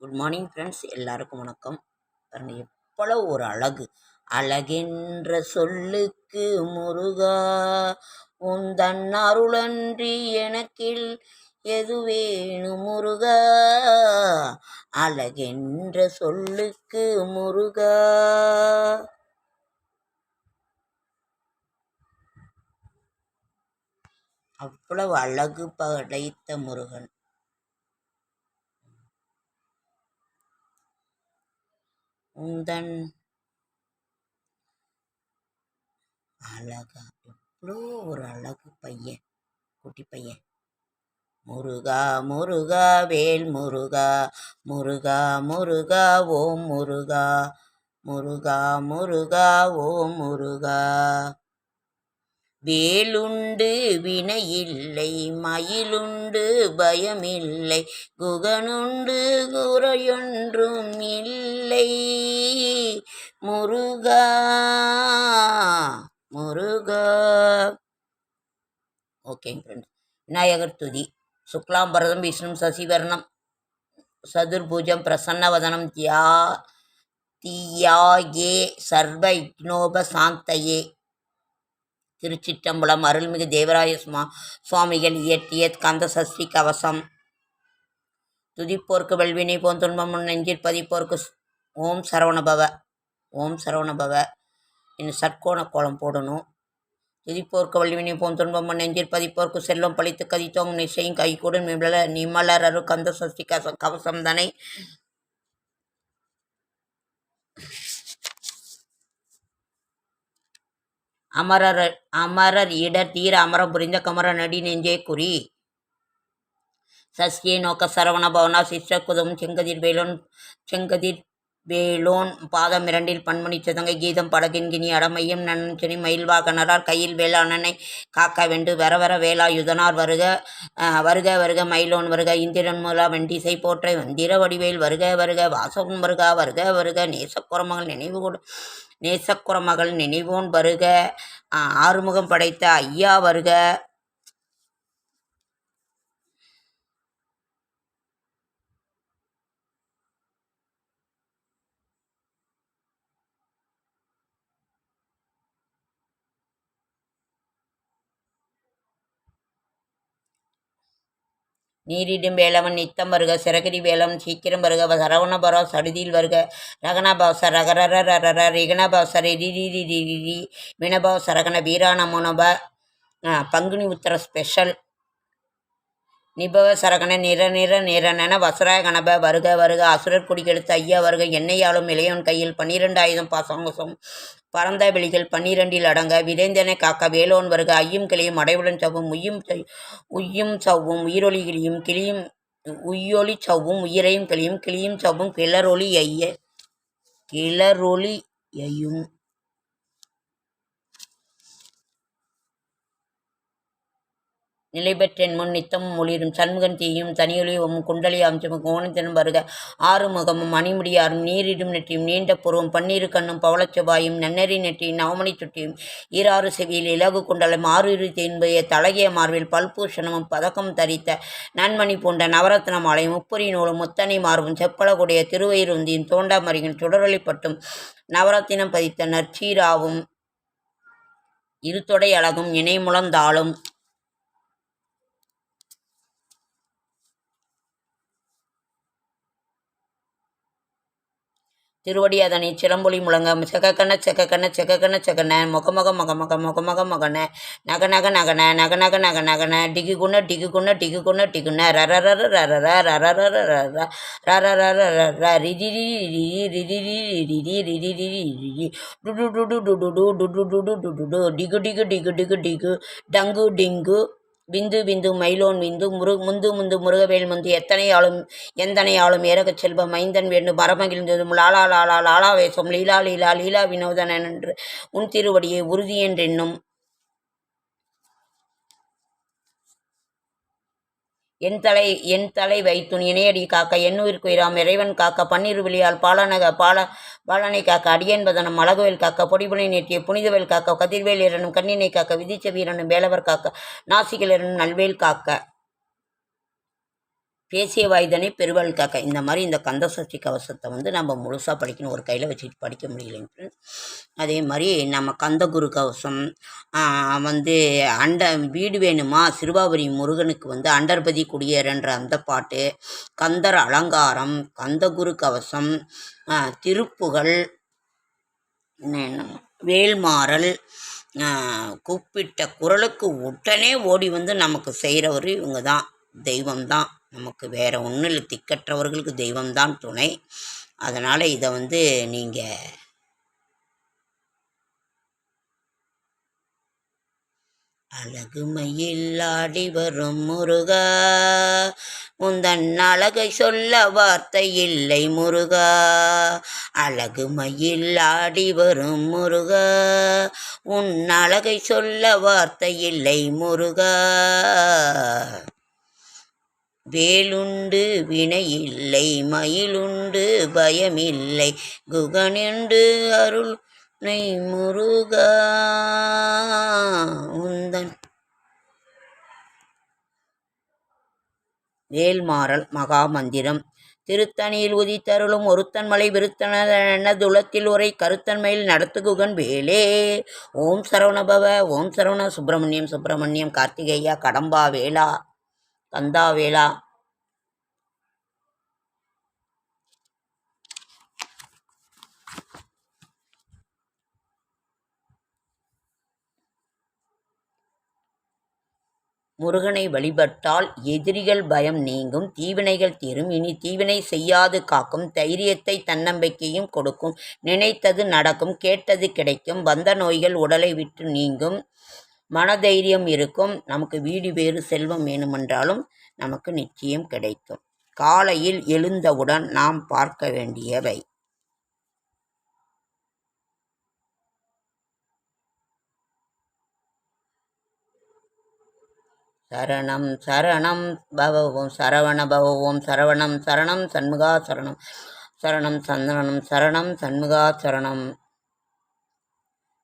Good morning friends எல்லாருக்கும் வணக்கம். பாருங்கள் எவ்வளவு ஒரு அழகு. அழகென்ற சொல்லுக்கு முருகா உந்தன் அருளன்றி எனக்கில் எது வேணும் முருகா? அழகென்ற சொல்லுக்கு முருகா. அவ்வளவு அழகு படைத்த முருகன். உந்தன் அழகா எவ்வளோ ஒரு அழகு பையன் குட்டி பையன். முருகா முருகா வேல் முருகா முருகா முருகா ஓம் முருகா முருகா முருகா ஓம் முருகா. வேலுண்டு வினையில்லை மயிலுண்டு பயமில்லை குகனுண்டு குறையொன்றும் இல்லை. முருகா முருகா. ஓகேங்க ஃப்ரெண்ட்ஸ் விநாயகர் துதி. சுக்லாம்பரதம் விஷ்ணு சசிவர்ணம். சதுர்பூஜம் பிரசன்னவதனம் தியா தியாயே சர்வ இக்னோப சாந்தயே. திருச்சிற்றம்பலம் அருள்மிகு தேவராய சுமா சுவாமிகள் இயற்றிய கந்த சஷ்டி கவசம். துதிப்போர்க்கு வெல்வினை போன் துன்பம் நெஞ்சிற் நெஞ்சில் பதிப்போர்க்கு ஓம் சரவணபவ. ஓம் சரவணபவ இன்னும் சட்கோண கோலம் போடணும். திதிப்போர்க்கு வல்வினை போன் துன்பம் நெஞ்சில் பதிப்போர்க்கு செல்லும் பழித்து கதித்தோம். நிச்சயம் கைகூடும் நிமல நிமலர் அரு கந்த சஷ்டி கவசம் கவசம் தானே. அமரர் அமரர் இடர் தீர அமரம் புரிந்த கமர நடி நெஞ்சே குறி. சஷ்டியை நோக்க சரவண பவனா சிஷ்ட குதம் செங்கதிர் வேலோன் செங்கதிர் வேலோன் பாதம் இரண்டில் பன்மணி சிதங்கை கீதம் படகின்கினி அடமையும் நன்னி மயில்வாகனரால் கையில் வேளாணனை காக்க வெண்டு வர வர வேலாயுதனார் வருக வருக வருக மயிலோன் வருக இந்திரன் மூலா வெண்டிசை போற்றை வந்திர வடிவேல் வருக வருக வாசவன் வருக வருக வருக நேசக்குரமகள் நினைவு கொடு நேசக்குரமகள் நினைவோன் வருக ஆறுமுகம் படைத்த ஐயா வருக நீரிடும் வேலவன் நித்தம் வருக சிறகிரி வேலவன் சீக்கிரம் வருக சரவணபுரம் சடுதியில் வருக. ரகணபாச ரகரர ரரர ரிகணபாச ரிரி ரிரி சரகண வீராண முனப பங்குனி உத்தர ஸ்பெஷல் நிபவ சரகன நிற நிற நிறனென வசராய கணப வருக வருக அசுரர் குடிக்கெடுத்த ஐயா வருக எண்ணெயாலும் இளையோன் கையில் பன்னிரண்டு ஆயுதம் பாசங்கசம் பரந்த வெளிகள் பன்னிரண்டில் அடங்க விரைந்தனை காக்க வேலோன் வருக ஐயும் கிளியும் அடைவுடன் சவ்வும் உய்யும் உய்யும் சவ்வும் உயிரொலி கிளியும் கிளியும் உய்யொலி சவ்வும் உயிரையும் கிளியும் கிளியும் சவ்வும் கிளரொலி ஐய கிளரொலியையும் நிலைபெற்றேன் முன் நித்தமும் ஒளிரும். சண்முகன் தீயும். தனியொலியும் குண்டலி அம்சமும் கோணத்தினும் வருக. ஆறுமுகமும் மணிமுடியாரும் நீரிடும் நெற்றியும் நீண்ட புறவும். பன்னீரு கண்ணும் பவளச்செவ்வாயும் நன்னறி நெற்றியும் நவமணி சுட்டியும். ஈராறு செவியில் இலகு குண்டலம். ஆறு தேன்பைய தலகிய மார்பில் பல்பூஷணமும் பதக்கம் தரித்த நன்மணி பூண்ட நவரத்ன மாலை முப்புரி நூலும் முத்தனை மார்பும். செப்பலகுடைய திருவயிருந்தியும் தோண்டாமரியின் சுடரொளிப்பட்டும். நவரத்தினம் பதித்த நற்சீராவும் இருத்தொடை அழகும். இணைமுழந்தாளும் திருவடி அதனை சிலம்பொலி முழங்க செகக்கன செகக்கன செகக்கன செகன முகமக மகமக முகமக மகன நக நக நகன நக நக நக நகன டிகு குண டிகு குண டிகு குண டிகுன ரர ரரர ரரரர ரர ரரரர ரர ரிரி ரிதி ரிரி ரிரி ரிரி ரிதி ரிரி டுடு டுடு டுடு டு டுடு டுடு டுடு டிகு டிகு டிகு டிகு டிகு டங்கு டிங்கு விந்து விந்து மயிலோன் விந்து முரு முந்து முந்து முருகவேல் முந்து எத்தனை ஆளும் எந்தனை ஆளும் ஏறகச் செல்வம் மைந்தன் வேண்டு மரமகிழ்ந்ததும் லாலா லாலா லாலா வேஷம் லீலா லீலா லீலா வினோதனன் என்று உன் திருவடியை உறுதியென்றென்னும் என் தலை என் தலை வைத்துன் இணையடி காக்க எண்ணுயிர் குயிராம் இறைவன் காக்க பன்னீர் விழியால் பாலனக பால பாலனை காக்க அடியன்பதனம் அழகுவேல் காக்க பொடிபுனை நேற்றிய புனிதவேல் காக்க கதிர்வேல் இரனும் கண்ணினை காக்க விதிச்ச வீரனும் வேலவர் காக்க நாசிகள் இரனும் நல்வேல் காக்க. பேசிய வாய்தனை பெருவாள் காக்க. இந்த மாதிரி இந்த கந்த சஷ்டி கவசத்தை வந்து நம்ம முழுசாக படிக்கணும். ஒரு கையில் வச்சுட்டு படிக்க முடியலைங்க அதே மாதிரி நம்ம கந்தகுரு கவசம் வந்து அண்ட வீடு வேணுமா? சிறுவாபுரி முருகனுக்கு வந்து அண்டர்பதி குடியேறன்ற அந்த பாட்டு கந்தர் அலங்காரம் கந்தகுரு கவசம் திருப்புகள் வேல்மாறல் கூப்பிட்ட குரலுக்கு உடனே ஓடி வந்து நமக்கு செய்கிறவர் இவங்க தான். தெய்வம்தான் நமக்கு வேறு ஒன்றும் இல்லை. திக்கற்றவர்களுக்கு தெய்வம்தான் துணை. அதனால் இதை வந்து நீங்கள் அழகுமையில் ஆடி வரும் முருகா. உந்தன் அழகை சொல்ல வார்த்தை இல்லை முருகா. அழகு மயில் ஆடி வரும் முருகா. உன் அழகை சொல்ல வார்த்தை இல்லை முருகா. வேலுண்டு வினையில்லை மயிலுண்டு பயமில்லை. குகனுண்டு அருள் நெய் முருகா உந்தன். வேல்மாறல் மகாமந்திரம். திருத்தணியில் உதித்தருளும் ஒருத்தன் மலை விருத்தன துளத்தில் உரை கருத்தன்மையில் நடத்துகுகன் வேலே. ஓம் சரவணபவ ஓம் சரவண சுப்பிரமணியம் சுப்பிரமணியம் கார்த்திகேயா கடம்பா வேளா கந்தாவேலா முருகனை வழிபட்டால் எதிரிகள் பயம் நீங்கும் தீவினைகள் தீரும். இனி தீவினை செய்யாது காக்கும் தைரியத்தை தன்னம்பிக்கையும் கொடுக்கும். நினைத்தது நடக்கும் கேட்டது கிடைக்கும். வந்த நோய்கள் உடலை விட்டு நீங்கும். மனதைரியம் இருக்கும். நமக்கு வீடு வேறு செல்வம் வேணுமென்றாலும் நமக்கு நிச்சயம் கிடைக்கும். காலையில் எழுந்தவுடன் நாம் பார்க்க வேண்டியவை. சரணம் சரணம் பவவும் சரவண பவவும் சரவணம் சரணம் சண்முகா சரணம் சரணம் சந்தனம் சரணம் சண்முகா சரணம்.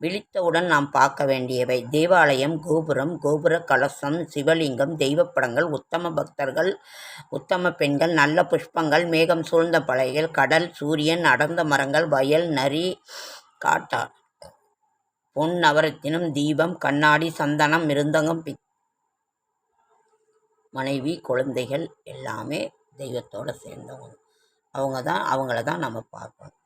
விழித்தவுடன் நாம் பார்க்க வேண்டியவை. தேவாலயம் கோபுரம் கோபுர கலசம் சிவலிங்கம் தெய்வப்படங்கள் உத்தம பக்தர்கள் உத்தம பெண்கள் நல்ல புஷ்பங்கள் மேகம் சூழ்ந்த பலைகள் கடல் சூரியன் அடர்ந்த மரங்கள் வயல் நரி காட்டா பொன் நவரத்தினம் தீபம் கண்ணாடி சந்தனம் மிருந்தங்கம் பி மனைவி குழந்தைகள் எல்லாமே தெய்வத்தோடு சேர்ந்தவங்க. அவங்க தான் அவங்கள தான் நம்ம பார்க்கணும்.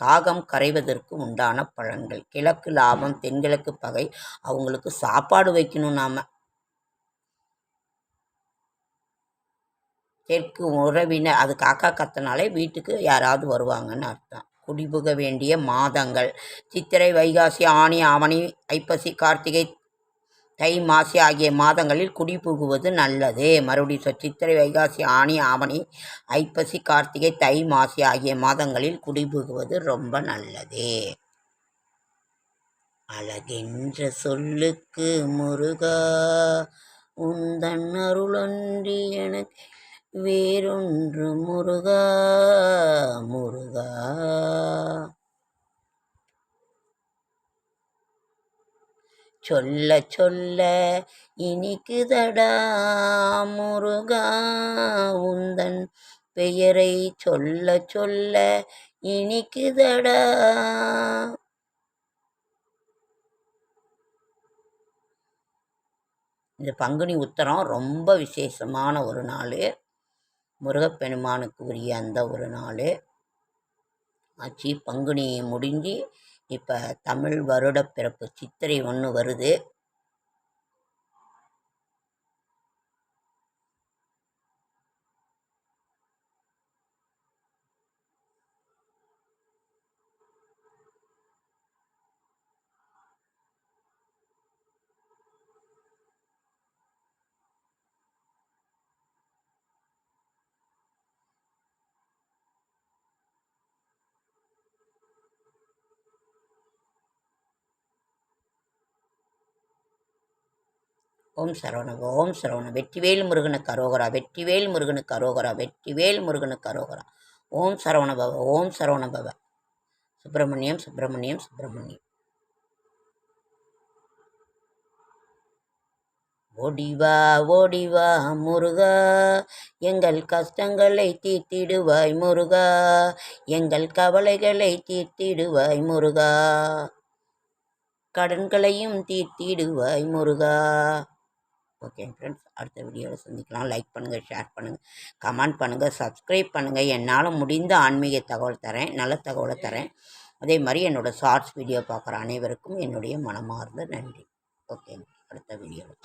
காகம் கரைவதற்கு உண்டான பழங்கள். கிழக்கு லாபம் தென்கிழக்கு பகை அவங்களுக்கு சாப்பாடு வைக்கணும் நாம. தெற்கு உறவினர் அது காக்கா கத்தினாலே வீட்டுக்கு யாராவது வருவாங்கன்னு அர்த்தம். குடிபுக வேண்டிய மாதங்கள். சித்திரை வைகாசி ஆணி ஆவணி ஐப்பசி கார்த்திகை தை மாசி ஆகிய மாதங்களில் குடிபுகுவது நல்லது. மறுபடியும் சொல் சித்திரை வைகாசி ஆணி ஆவணி ஐப்பசி கார்த்திகை தை மாசி ஆகிய மாதங்களில் குடிபுகுவது ரொம்ப நல்லது. அழகென்ற சொல்லுக்கு முருகா உந்தன் அருளன்றி எனக்கு வேறொன்று முருகா முருகா. சொல்ல சொல்ல இனிக்குதடா முருகா உந்தன் பெயரை சொல்ல சொல்ல இனிக்குதடா. இந்த பங்குனி உத்தரம் ரொம்ப விசேஷமான ஒரு நாள். முருகப்பெருமானுக்கு உரிய அந்த ஒரு நாள். ஆச்சு பங்குனி முடிஞ்சு இப்போ தமிழ் வருட பிறப்பு சித்திரை ஒன்று வருது. ஓம் சரவண ஓம் சரவண. வெற்றிவேல் முருகனுக்கு அரோகரா வெற்றிவேல் முருகனுக்கு அரோகரா வெற்றிவேல் முருகனுக்கு அரோகரா. ஓம் சரவண பவ ஓம் சரவண பவ. சுப்பிரமணியம் சுப்பிரமணியம் சுப்பிரமணியம். ஓடிவா ஓடிவா முருகா. எங்கள் கஷ்டங்களை தீர்த்திடுவாய் முருகா. எங்கள் கவலைகளை தீர்த்திடுவாய் முருகா. கடன்களையும் தீர்த்திடுவாய் முருகா. ஓகே ஃப்ரெண்ட்ஸ் அடுத்த வீடியோவில் சந்திக்கலாம். லைக் பண்ணுங்கள் ஷேர் பண்ணுங்கள் கமெண்ட் பண்ணுங்கள் சப்ஸ்கிரைப் பண்ணுங்கள் என்னால் முடிந்த ஆன்மீக தகவல் தரேன் நல்ல தகவலை தரேன். அதே மாதிரி என்னோடய ஷார்ட்ஸ் வீடியோ பார்க்குற அனைவருக்கும் என்னுடைய மனமார்ந்த நன்றி. ஓகே அடுத்த வீடியோவில்